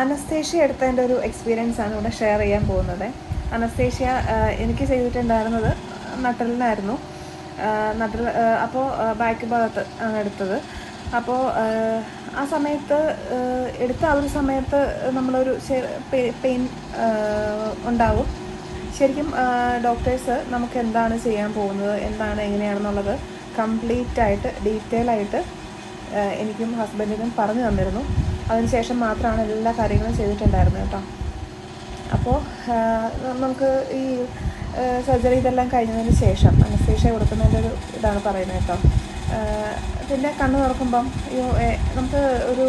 Anaesthesia എടുത്തതിന്റെ ഒരു experience ആണ് ഇവിടെ ഷെയർ ചെയ്യാൻ പോകുന്നത്. അനസ്തേഷ്യ എനിക്ക് ചെയ്തിട്ടുണ്ടായിരുന്നത് നട്ടലിനായിരുന്നു. നട്ടൽ അപ്പോൾ ബാക്ക് ഭാഗത്ത് ആണ് എടുത്തത്. അപ്പോൾ ആ സമയത്ത് എടുത്ത ആ ഒരു സമയത്ത് നമ്മളൊരു പെയിൻ ഉണ്ടാവും. ശരിക്കും ഡോക്ടേഴ്സ് നമുക്ക് എന്താണ് ചെയ്യാൻ പോകുന്നത് എന്താണ് എങ്ങനെയാണെന്നുള്ളത് കംപ്ലീറ്റ് ആയിട്ട് ഡീറ്റെയിൽ ആയിട്ട് എനിക്കും ഹസ്ബൻഡിനും പറഞ്ഞു തന്നിരുന്നു. അതിനുശേഷം മാത്രമാണ് എല്ലാ കാര്യങ്ങളും ചെയ്തിട്ടുണ്ടായിരുന്നത് കേട്ടോ. അപ്പോൾ നമുക്ക് ഈ സർജറി ഇതെല്ലാം കഴിഞ്ഞതിന് ശേഷം അനസ്തേഷ്യ കൊടുക്കുന്നതിന്റെ ഒരു ഇതാണ് പറയുന്നത് കേട്ടോ. പിന്നെ കണ്ണ് തുറക്കുമ്പം നമുക്ക് ഒരു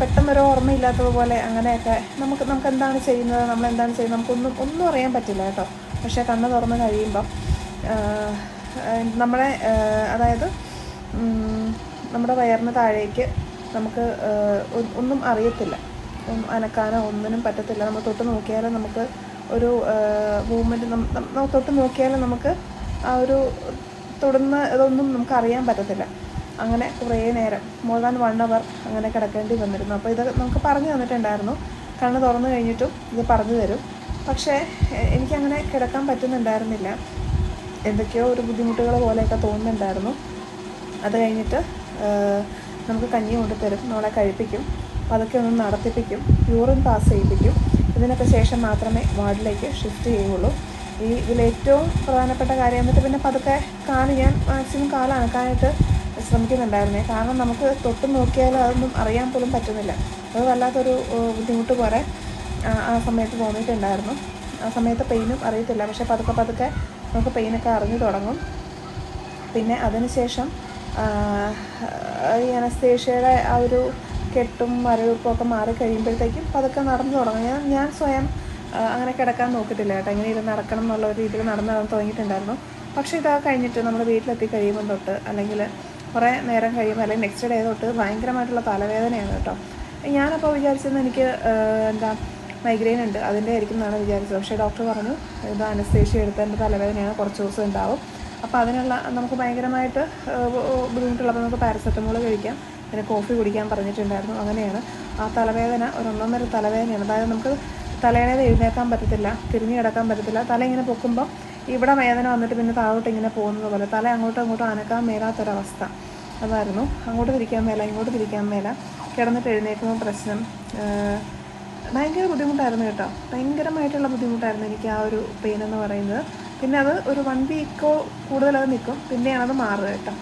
പെട്ടെന്നൊരു ഓർമ്മയില്ലാത്തതുപോലെ അങ്ങനെയൊക്കെ നമുക്ക് നമുക്ക് എന്താണ് ചെയ്യുന്നത് നമ്മൾ എന്താണ് ചെയ്യുന്നത് നമുക്കൊന്നും ഒന്നും അറിയാൻ പറ്റില്ല കേട്ടോ. പക്ഷേ കണ്ണ് തുറന്ന് കഴിയുമ്പം നമ്മളെ അതായത് നമ്മുടെ വയറിന് താഴേക്ക് നമുക്ക് ഒന്നും അറിയത്തില്ല. അനക്കാനോ ഒന്നിനും പറ്റത്തില്ല. നമ്മൾ തൊട്ട് നോക്കിയാലും നമുക്ക് ഒരു മൂവ്മെന്റ് നമ്മൾ തൊട്ട് നോക്കിയാലും നമുക്ക് ആ ഒരു തൊടുന്ന ഇതൊന്നും നമുക്ക് അറിയാൻ പറ്റത്തില്ല. അങ്ങനെ കുറേ നേരം മോർ ദാൻ വൺ അവർ അങ്ങനെ കിടക്കേണ്ടി വന്നിരുന്നു. അപ്പോൾ ഇത് നമുക്ക് പറഞ്ഞു തന്നിട്ടുണ്ടായിരുന്നു. കണ്ണ് തുറന്നു കഴിഞ്ഞിട്ടും ഇത് പറഞ്ഞു തരും. പക്ഷേ എനിക്കങ്ങനെ കിടക്കാൻ പറ്റുന്നുണ്ടായിരുന്നില്ല. എന്തൊക്കെയോ ഒരു ബുദ്ധിമുട്ടുകൾ പോലെയൊക്കെ തോന്നുന്നുണ്ടായിരുന്നു. അത് കഴിഞ്ഞിട്ട് നമുക്ക് കഞ്ഞി കൊണ്ട് തരും. നമ്മളെ കഴിപ്പിക്കും. അതൊക്കെ ഒന്ന് നടത്തിപ്പിക്കും. യൂറിൻ പാസ് ചെയ്യിപ്പിക്കും. ഇതിനൊക്കെ ശേഷം മാത്രമേ വാർഡിലേക്ക് ഷിഫ്റ്റ് ചെയ്യുള്ളൂ ഈ ഇതിലേറ്റവും പ്രധാനപ്പെട്ട കാര്യം എന്നിട്ട് പിന്നെ പതുക്കെ കാൽ ഞാൻ മാക്സിമം കാൽ അനക്കാനായിട്ട് ശ്രമിക്കുന്നുണ്ടായിരുന്നേ. കാരണം നമുക്ക് തൊട്ട് നോക്കിയാൽ അതൊന്നും അറിയാൻ പോലും പറ്റുന്നില്ല. അത് വല്ലാത്തൊരു ബുദ്ധിമുട്ട് പോലെ ആ സമയത്ത് തോന്നിയിട്ടുണ്ടായിരുന്നു. ആ സമയത്ത് പെയിനും അറിയത്തില്ല. പക്ഷേ പതുക്കെ പതുക്കെ നമുക്ക് പെയിനൊക്കെ അറിഞ്ഞു തുടങ്ങും. പിന്നെ അതിനുശേഷം ഈ അനസ്തേഷ്യയുടെ ആ ഒരു കെട്ടും മരവിപ്പും ഒക്കെ മാറി കഴിയുമ്പോഴത്തേക്കും പതുക്കെ നടന്നു തുടങ്ങും. ഞാൻ ഞാൻ സ്വയം അങ്ങനെ കിടക്കാൻ നോക്കിയിട്ടില്ല കേട്ടോ. ഇങ്ങനെ ഇരുന്ന് നടക്കണം എന്നുള്ള ഒരു രീതിയിൽ നടന്ന് നടന്ന് തുടങ്ങിയിട്ടുണ്ടായിരുന്നു. പക്ഷേ ഇതാ കഴിഞ്ഞിട്ട് നമ്മൾ വീട്ടിലെത്തി കഴിയുമ്പോൾ തൊട്ട് അല്ലെങ്കിൽ കുറേ നേരം കഴിയുമ്പോൾ അല്ലെങ്കിൽ നെക്സ്റ്റ് ഡേ തൊട്ട് ഭയങ്കരമായിട്ടുള്ള തലവേദനയാണ് കേട്ടോ. ഞാനപ്പോൾ വിചാരിച്ചത് എനിക്ക് എന്താ മൈഗ്രെയിൻ ഉണ്ട്. അതിന്റെ ആയിരിക്കും എന്നാണ് വിചാരിച്ചത്. പക്ഷേ ഡോക്ടർ പറഞ്ഞു ഇത് അനസ്തേഷ്യ എടുത്തതിന്റെ തലവേദനയാണ്. കുറച്ച് ദിവസം ഉണ്ടാവും. അപ്പോൾ അതിനുള്ള നമുക്ക് ഭയങ്കരമായിട്ട് ബുദ്ധിമുട്ടുള്ളപ്പോൾ നമുക്ക് പാരസെറ്റമോൾ കഴിക്കാം. പിന്നെ കോഫി കുടിക്കാൻ പറഞ്ഞിട്ടുണ്ടായിരുന്നു അങ്ങനെയാണ്. ആ തലവേദന ഒരു തലവേദനയാണ്. അതായത് നമുക്ക് തലവേദന എഴുന്നേക്കാൻ പറ്റത്തില്ല തിരിഞ്ഞു കിടക്കാൻ പറ്റത്തില്ല. തല ഇങ്ങനെ പൊക്കുമ്പോൾ ഇവിടെ വേദന വന്നിട്ട് പിന്നെ താഴോട്ട് ഇങ്ങനെ പോകുന്നത് പോലെ തല അങ്ങോട്ടും ഇങ്ങോട്ടും അനക്കാൻ മേലാത്തൊരവസ്ഥ. അതായിരുന്നു. അങ്ങോട്ട് തിരിക്കാൻ മേല ഇങ്ങോട്ട് തിരിക്കാൻ മേല. കിടന്നിട്ട് എഴുന്നേൽക്കുന്ന പ്രശ്നം. ഭയങ്കര ബുദ്ധിമുട്ടായിരുന്നു കേട്ടോ. ഭയങ്കരമായിട്ടുള്ള ബുദ്ധിമുട്ടായിരുന്നു എനിക്ക് ആ ഒരു പെയിൻ എന്ന് പറയുന്നത്. പിന്നെ അത് ഒരു വൺ വീക്കോ കൂടുതൽ അത് നിൽക്കും പിന്നെയാണത് മാറുക കേട്ടോ.